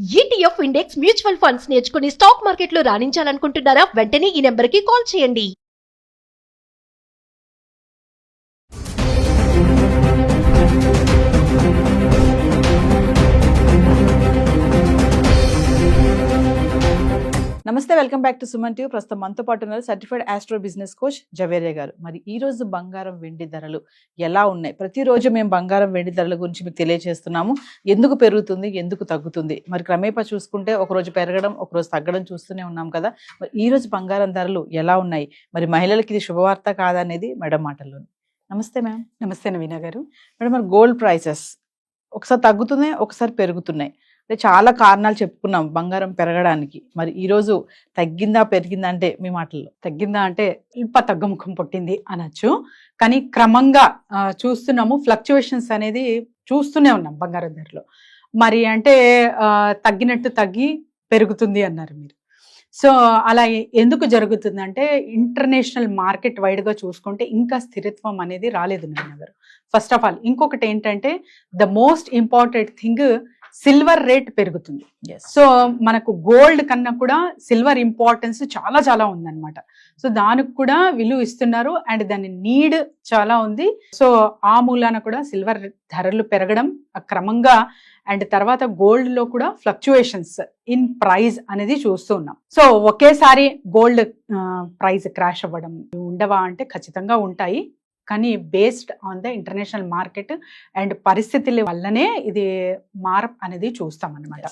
ETF index mutual funds నేర్చుకుని stock మార్కెట్లో రాణించాలనుకుంటున్నారా? వెంటనే ఈ నెంబర్కి కాల్ చేయండి. నమస్తే welcome back to Suman TV. ప్రస్తుతం మనతో పాటు ఉన్నారు certified astro business coach Javeria గారు. మరి ఈ రోజు బంగారం వెండి ధరలు ఎలా ఉన్నాయి? ప్రతిరోజు మేము బంగారం వెండి ధరల గురించి మీకు తెలియజేస్తున్నాము ఎందుకు పెరుగుతుంది? ఎందుకు తగ్గుతుంది? మరి క్రమేపా చూసుకుంటే ఒక రోజు పెరగడం ఒక రోజు తగ్గడం చూస్తూనే ఉన్నాం కదా. మరి ఈ రోజు బంగారం ధరలు ఎలా ఉన్నాయి? మరి మహిళలకి ఇది శుభవార్త కాదనేది మేడం మాటల్లో నమస్తే మ్యామ్. నమస్తే నవీన గారు. మేడం మరి గోల్డ్ ప్రైసెస్ ఒకసారి తగ్గుతున్నాయి ఒకసారి పెరుగుతున్నాయి. అంటే చాలా కారణాలు చెప్పుకున్నాం బంగారం పెరగడానికి. మరి ఈరోజు తగ్గిందా పెరిగిందా అంటే మీ మాటల్లో తగ్గిందా అంటే ఇప్ప తగ్గుముఖం పుట్టింది అనొచ్చు. కానీ క్రమంగా చూస్తున్నాము ఫ్లక్చువేషన్స్ అనేది చూస్తూనే ఉన్నాం బంగారం ధరలో. మరి అంటే తగ్గినట్టు తగ్గి పెరుగుతుంది అన్నారు మీరు. సో అలా ఎందుకు జరుగుతుందంటే ఇంటర్నేషనల్ మార్కెట్ వైడ్గా చూసుకుంటే ఇంకా స్థిరత్వం అనేది రాలేదు నేను గారు ఫస్ట్ ఆఫ్ ఆల్ ఇంకొకటి ఏంటంటే the most important thing silver rate పెరుగుతుంది. సో మనకు గోల్డ్ కన్నా కూడా సిల్వర్ ఇంపార్టెన్స్ చాలా చాలా ఉందన్నమాట. సో దానికి కూడా విలువ ఇస్తున్నారు అండ్ దాని నీడ్ చాలా ఉంది. సో ఆ మూలాన కూడా సిల్వర్ ధరలు పెరగడం క్రమంగా అండ్ తర్వాత గోల్డ్లో కూడా ఫ్లక్చుయేషన్స్ ఇన్ ప్రైస్ అనేది చూస్తూ ఉన్నాం. సో ఒకేసారి గోల్డ్ ప్రైస్ క్రాష్ అవ్వడం ఉండవా అంటే ఖచ్చితంగా ఉంటాయి. కానీ based on the international market and పరిస్థితుల వల్లనే ఇది మార్ప్ అనేది చూస్తాం అన్నమాట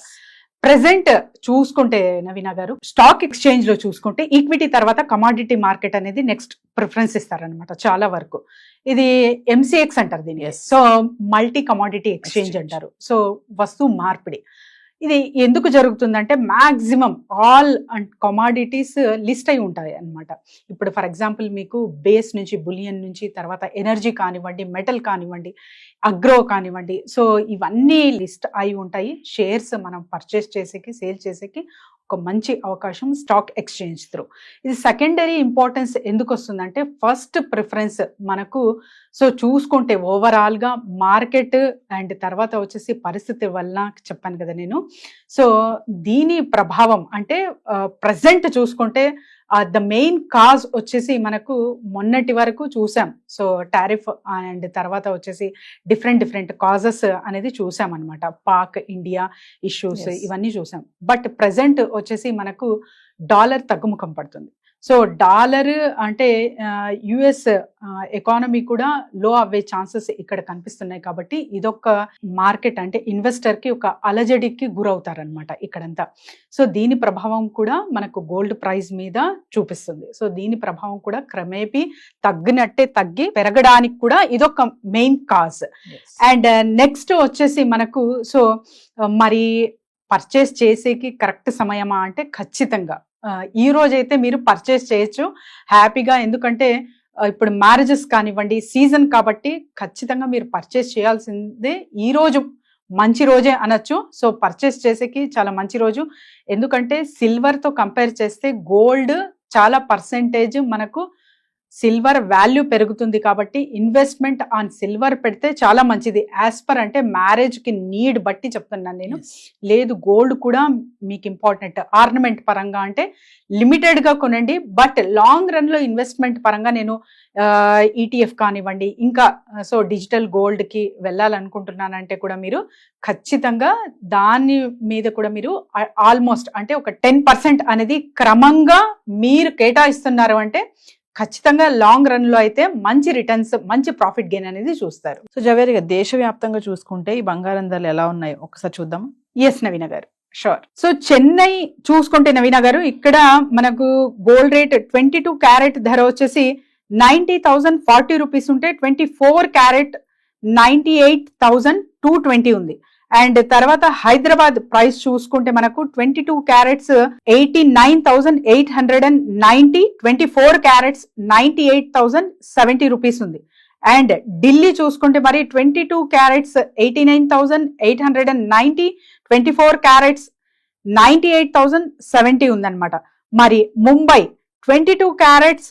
ప్రెసెంట్ చూసుకుంటే నవీన గారు స్టాక్ ఎక్స్చేంజ్లో చూసుకుంటే ఈక్విటీ తర్వాత కమాడిటీ మార్కెట్ అనేది నెక్స్ట్ ప్రిఫరెన్స్ ఇస్తారనమాట చాలా వరకు. ఇది ఎంసీఎక్స్ అంటారు దీన్ని. Yes. So multi commodity exchange. అంటారు. సో వస్తువు మార్పిడి. ఇది ఎందుకు జరుగుతుందంటే maximum all and commodities list అయి ఉంటాయి అన్నమాట. ఇప్పుడు ఫర్ ఎగ్జాంపుల్ మీకు బేస్ నుంచి బులియన్ నుంచి తర్వాత ఎనర్జీ కానివ్వండి మెటల్ కానివ్వండి అగ్రో కానివ్వండి. సో ఇవన్నీ లిస్ట్ అయి ఉంటాయి. షేర్స్ మనం పర్చేస్ చేసేకి సేల్ చేసేకి ఒక మంచి అవకాశం స్టాక్ ఎక్స్చేంజ్ త్రూ. ఇది సెకండరీ ఇంపార్టెన్స్ ఎందుకు వస్తుందంటే ఫస్ట్ ప్రిఫరెన్స్ మనకు సో చూసుకుంటే ఓవరాల్గా మార్కెట్ అండ్ తర్వాత వచ్చేసి పరిస్థితి వల్ల చెప్పాను కదా నేను. సో దీని ప్రభావం అంటే ప్రజెంట్ చూసుకుంటే ద మెయిన్ కాజ్ వచ్చేసి మనకు మొన్నటి వరకు చూసాం. సో టారిఫ్ అండ్ తర్వాత వచ్చేసి డిఫరెంట్ డిఫరెంట్ కాజెస్ అనేది చూసాం అనమాట పాక్ ఇండియా ఇష్యూస్. ఇవన్నీ చూసాం. బట్ ప్రజెంట్ వచ్చేసి మనకు డాలర్ తగ్గుముఖం పడుతుంది. సో డాలర్ అంటే యుఎస్ ఎకానమీ కూడా లో అవ్వే ఛాన్సెస్ ఇక్కడ కనిపిస్తున్నాయి కాబట్టి ఇదొక మార్కెట్ అంటే ఇన్వెస్టర్కి ఒక అలజడికి గురవుతారనమాట ఇక్కడంతా. సో దీని ప్రభావం కూడా మనకు గోల్డ్ ప్రైస్ మీద చూపిస్తుంది. సో దీని ప్రభావం కూడా క్రమేపీ తగ్గినట్టే తగ్గి పెరగడానికి కూడా ఇదొక మెయిన్ కాజ్. అండ్ నెక్స్ట్ వచ్చేసి మనకు సో మరి పర్చేస్ చేసేకి కరెక్ట్ సమయమా అంటే ఖచ్చితంగా. ఈ రోజైతే మీరు పర్చేస్ చేయొచ్చు. హ్యాపీగా ఎందుకంటే ఇప్పుడు మ్యారేజెస్ కానివ్వండి సీజన్ కాబట్టి ఖచ్చితంగా మీరు పర్చేస్ చేయాల్సిందే ఈ రోజు. మంచి రోజే అనొచ్చు. సో పర్చేస్ చేసేకి చాలా మంచి రోజు. ఎందుకంటే సిల్వర్తో కంపేర్ చేస్తే గోల్డ్ చాలా పర్సెంటేజ్ మనకు సిల్వర్ వాల్యూ పెరుగుతుంది కాబట్టి ఇన్వెస్ట్మెంట్ ఆన్ సిల్వర్ పెడితే చాలా మంచిది. యాజ్ పర్ అంటే మ్యారేజ్కి నీడ్ బట్టి చెప్తున్నాను నేను. లేదు గోల్డ్ కూడా మీకు ఇంపార్టెంట్ ఆర్నమెంట్ పరంగా అంటే లిమిటెడ్గా కొనండి. బట్ లాంగ్ రన్లో ఇన్వెస్ట్మెంట్ పరంగా నేను ఈటీఎఫ్ కానివ్వండి ఇంకా సో డిజిటల్ గోల్డ్కి వెళ్ళాలనుకుంటున్నానంటే కూడా మీరు ఖచ్చితంగా దాని మీద కూడా మీరు ఆల్మోస్ట్ అంటే ఒక టెన్ పర్సెంట్ అనేది క్రమంగా మీరు కేటాయిస్తున్నారు అంటే ఖచ్చితంగా లాంగ్ రన్లో అయితే మంచి రిటర్న్స్ మంచి ప్రాఫిట్ గెయిన్ అనేది చూస్తారు. సో జవేరిగా దేశవ్యాప్తంగా చూసుకుంటే ఈ బంగారం ధరలు ఎలా ఉన్నాయి? ఒకసారి చూద్దాం. ఎస్ నవీన గారు. షూర్ సో చెన్నై చూసుకుంటే నవీన గారు ఇక్కడ మనకు gold rate twenty two carat ధర వచ్చేసి నైన్టీ థౌజండ్ ఫార్టీ రూపీస్ ఉంటే twenty four carat ninety eight thousand two twenty ఉంది. అండ్ తర్వాత హైదరాబాద్ ప్రైస్ చూసుకుంటే మనకు twenty two carats eighty nine thousand eight hundred and ninety twenty four carats ninety eight thousand seventy rupees ఉంది. And Delhi చూసుకుంటే మరి twenty two carats eighty nine thousand eight hundred and ninety twenty four carats ninety eight thousand seventy ఉందన్నమాట. మరి Mumbai twenty two carats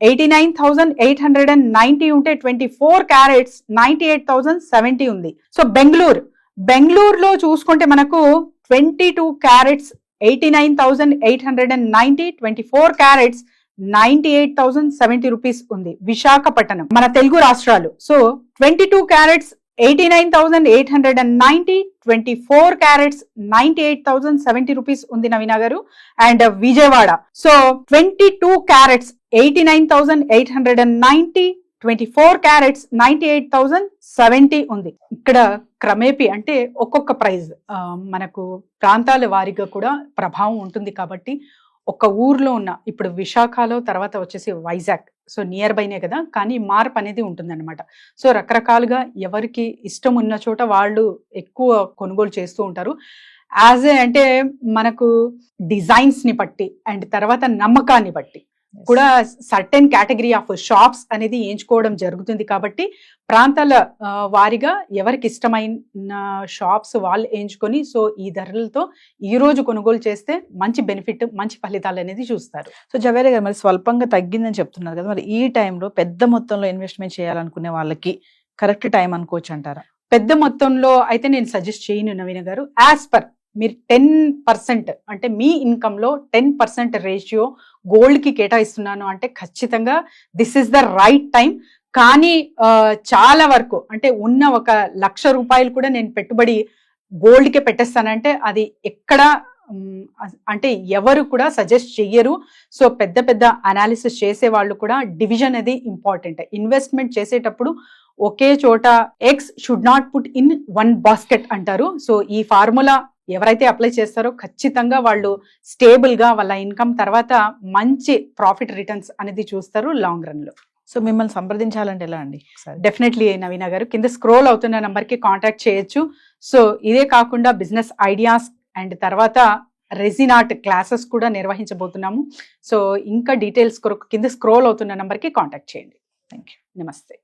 eighty nine thousand eight hundred and ninety ఉంటే twenty four carats ninety eight thousand seventy ఉంది. So Bengaluru బెంగళూరులో చూసుకుంటే మనకు twenty two carats eighty nine thousand eight hundred and ninety twenty four carats ninety eight thousand seventy rupees ఉంది విశాఖపట్నం మన తెలుగు రాష్ట్రాలు. So twenty two carats eighty nine thousand eight hundred and ninety twenty four carats ninety eight thousand seventy rupees ఉంది నవీన గారు and Vijayawada. So twenty two carats eighty nine thousand eight hundred and ninety twenty four carats ninety eight thousand seventy ఉంది. ఇక్కడ క్రమేపీ అంటే ఒక్కొక్క praise. మనకు ప్రాంతాల వారీగా కూడా ప్రభావం ఉంటుంది కాబట్టి ఒక ఊర్లో ఉన్న ఇప్పుడు విశాఖలో తర్వాత వచ్చేసి వైజాగ్. సో నియర్ బైనే కదా కానీ మార్పు అనేది ఉంటుందన్నమాట. సో రకరకాలుగా ఎవరికి ఇష్టం ఉన్న చోట వాళ్ళు ఎక్కువ కొనుగోలు చేస్తూ ఉంటారు. యాజ్ ఏ అంటే మనకు డిజైన్స్ని బట్టి అండ్ తర్వాత నమ్మకాన్ని బట్టి. కూడా సర్టెన్ కేటగిరీ ఆఫ్ షాప్స్ అనేది ఎంచుకోవడం జరుగుతుంది కాబట్టి ప్రాంతాల వారీగా ఎవరికి ఇష్టమైన షాప్స్ వాళ్ళు ఎంచుకొని సో ఈ ధరలతో ఈ రోజు కొనుగోలు చేస్తే మంచి బెనిఫిట్ మంచి ఫలితాలు అనేది చూస్తారు. సో జవేరే గారు మరి స్వల్పంగా తగ్గిందని చెప్తున్నారు కదా మరి ఈ టైంలో పెద్ద మొత్తంలో ఇన్వెస్ట్మెంట్ చేయాలనుకునే వాళ్ళకి కరెక్ట్ టైం అనుకోవచ్చు అంటారా పెద్ద మొత్తంలో అయితే నేను సజెస్ట్ చేయను నవీన గారు. యాజ్ పర్ మీరు టెన్ పర్సెంట్ అంటే మీ ఇన్కంలో టెన్ పర్సెంట్ రేషియో గోల్డ్కి కేటాయిస్తున్నాను అంటే ఖచ్చితంగా this is the right time కానీ చాలా వరకు అంటే ఉన్న ఒక లక్ష రూపాయలు కూడా నేను పెట్టుబడి గోల్డ్కే పెట్టేస్తానంటే అది ఎక్కడ అంటే ఎవరు కూడా సజెస్ట్ చెయ్యరు. సో పెద్ద పెద్ద అనాలిసిస్ చేసే వాళ్ళు కూడా డివిజన్ అనేది ఇంపార్టెంట్ ఇన్వెస్ట్మెంట్ చేసేటప్పుడు ఒకే చోట eggs should not put in one basket అంటారు. సో ఈ ఫార్ములా ఎవరైతే అప్లై చేస్తారో ఖచ్చితంగా వాళ్ళు స్టేబుల్గా వాళ్ళ ఇన్కమ్ తర్వాత మంచి ప్రాఫిట్ రిటర్న్స్ అనేది చూస్తారు లాంగ్ రన్లో. సో మిమ్మల్ని సంప్రదించాలంటే ఎలా అండి డెఫినెట్లీ నవీన గారు. కింద స్క్రోల్ అవుతున్న నంబర్కి కాంటాక్ట్ చేయొచ్చు. సో ఇదే కాకుండా బిజినెస్ ఐడియాస్ అండ్ తర్వాత రెజిన్ ఆర్ట్ క్లాసెస్ కూడా నిర్వహించబోతున్నాము. సో ఇంకా డీటెయిల్స్ కొరకు కింద స్క్రోల్ అవుతున్న నంబర్కి కాంటాక్ట్ చేయండి. థ్యాంక్ యూ నమస్తే.